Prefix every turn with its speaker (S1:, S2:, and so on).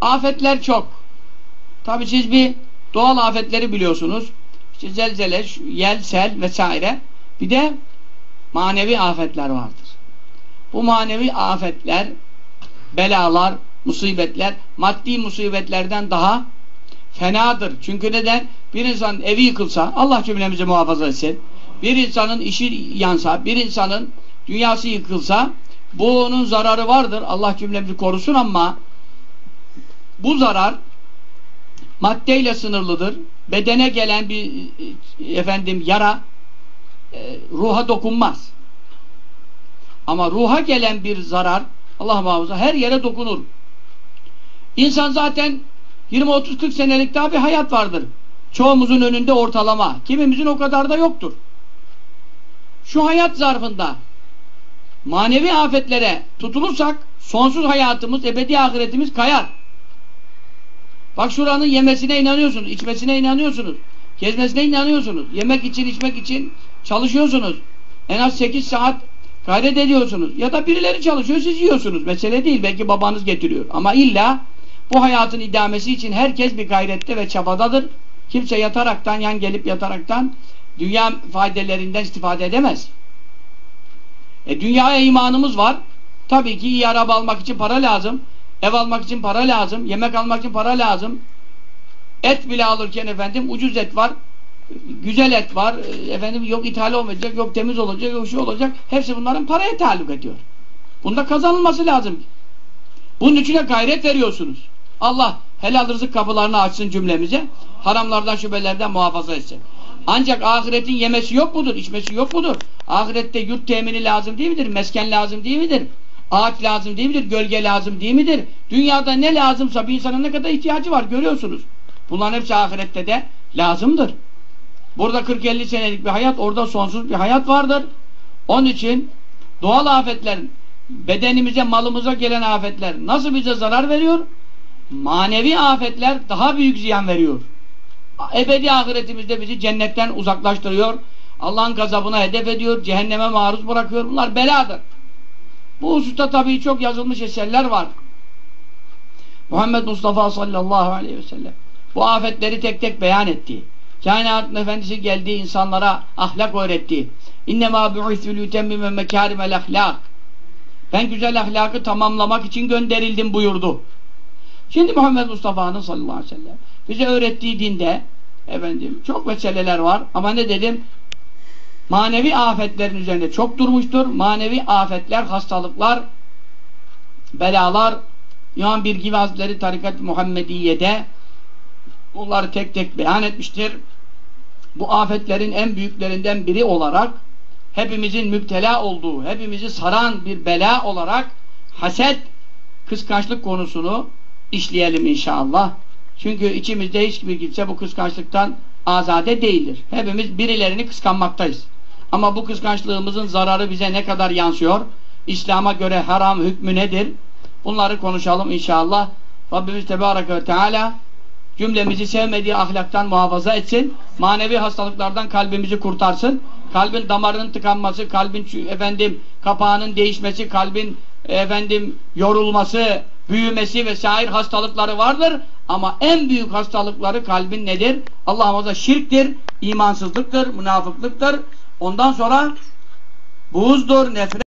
S1: Afetler çok. Tabi siz bir doğal afetleri biliyorsunuz. İşte zelzele, yel, sel vesaire. Bir de manevi afetler vardır. Bu manevi afetler, belalar, musibetler, maddi musibetlerden daha fenadır. Çünkü neden? Bir insan evi yıkılsa, Allah cümlemizi muhafaza etsin. Bir insanın işi yansa, bir insanın dünyası yıkılsa, bunun zararı vardır. Allah cümlemizi korusun ama bu zarar maddeyle sınırlıdır. Bedene gelen bir efendim yara e, ruha dokunmaz. Ama ruha gelen bir zarar Allah muhafaza her yere dokunur. İnsan zaten 20-30-40 senelik daha bir hayat vardır. Çoğumuzun önünde ortalama. Kimimizin o kadar da yoktur. Şu hayat zarfında manevi afetlere tutulursak sonsuz hayatımız, ebedi ahiretimiz kayar. Bak şuranın yemesine inanıyorsunuz, içmesine inanıyorsunuz, gezmesine inanıyorsunuz. Yemek için, içmek için çalışıyorsunuz. En az 8 saat gayret ediyorsunuz. Ya da birileri çalışıyor, siz yiyorsunuz. Mesele değil, belki babanız getiriyor. Ama illa bu hayatın idamesi için herkes bir gayrette ve çabadadır. Kimse yataraktan, yan gelip yataraktan dünya faydelerinden istifade edemez. E dünyaya imanımız var. Tabii ki iyi araba almak için para lazım. Ev almak için para lazım. Yemek almak için para lazım. Et bile alırken efendim ucuz et var. Güzel et var. E, efendim yok ithal olmayacak, yok temiz olacak, yok şey olacak. Hepsi bunların paraya taluk ediyor. Bunda kazanılması lazım. Bunun içine gayret veriyorsunuz. Allah helal rızık kapılarını açsın cümlemize. Haramlardan şüphelerden muhafaza etsin. Ancak ahiretin yemesi yok mudur? içmesi yok mudur? Ahirette yurt temini lazım değil midir? Mesken lazım değil midir? Ağaç lazım değil midir? Gölge lazım değil midir? Dünyada ne lazımsa bir insanın ne kadar ihtiyacı var görüyorsunuz. Bunların hepsi ahirette de lazımdır. Burada 40-50 senelik bir hayat, orada sonsuz bir hayat vardır. Onun için doğal afetler, bedenimize, malımıza gelen afetler nasıl bize zarar veriyor? Manevi afetler daha büyük ziyan veriyor. Ebedi ahiretimizde bizi cennetten uzaklaştırıyor. Allah'ın gazabına hedef ediyor, cehenneme maruz bırakıyor. Bunlar beladır. Bu hususta tabii çok yazılmış eserler var. Muhammed Mustafa sallallahu aleyhi ve sellem bu afetleri tek tek beyan etti. Kainatın efendisi geldiği insanlara ahlak öğretti. İnnemâ bu'ithü lütemmime mekârimel ahlak. Ben güzel ahlakı tamamlamak için gönderildim buyurdu. Şimdi Muhammed Mustafa'nın sallallahu aleyhi ve sellem bize öğrettiği dinde efendim çok meseleler var ama ne dedim? Manevi afetlerin üzerinde çok durmuştur. Manevi afetler, hastalıklar, belalar İmam Birgivi Hazretleri Tarikat Muhammediye'de bunları tek tek beyan etmiştir. Bu afetlerin en büyüklerinden biri olarak hepimizin müptela olduğu, hepimizi saran bir bela olarak haset, kıskançlık konusunu işleyelim inşallah. Çünkü içimizde hiçbir kimse bu kıskançlıktan azade değildir. Hepimiz birilerini kıskanmaktayız. Ama bu kıskançlığımızın zararı bize ne kadar yansıyor? İslam'a göre haram hükmü nedir? Bunları konuşalım inşallah. Rabbimiz Tebarek ve Teala cümlemizi sevmediği ahlaktan muhafaza etsin. Manevi hastalıklardan kalbimizi kurtarsın. Kalbin damarının tıkanması, kalbin efendim kapağının değişmesi, kalbin efendim yorulması, büyümesi vesaire hastalıkları vardır. Ama en büyük hastalıkları kalbin nedir? Allah'ımıza şirktir, imansızlıktır, münafıklıktır. Ondan sonra buğuzdur, nefret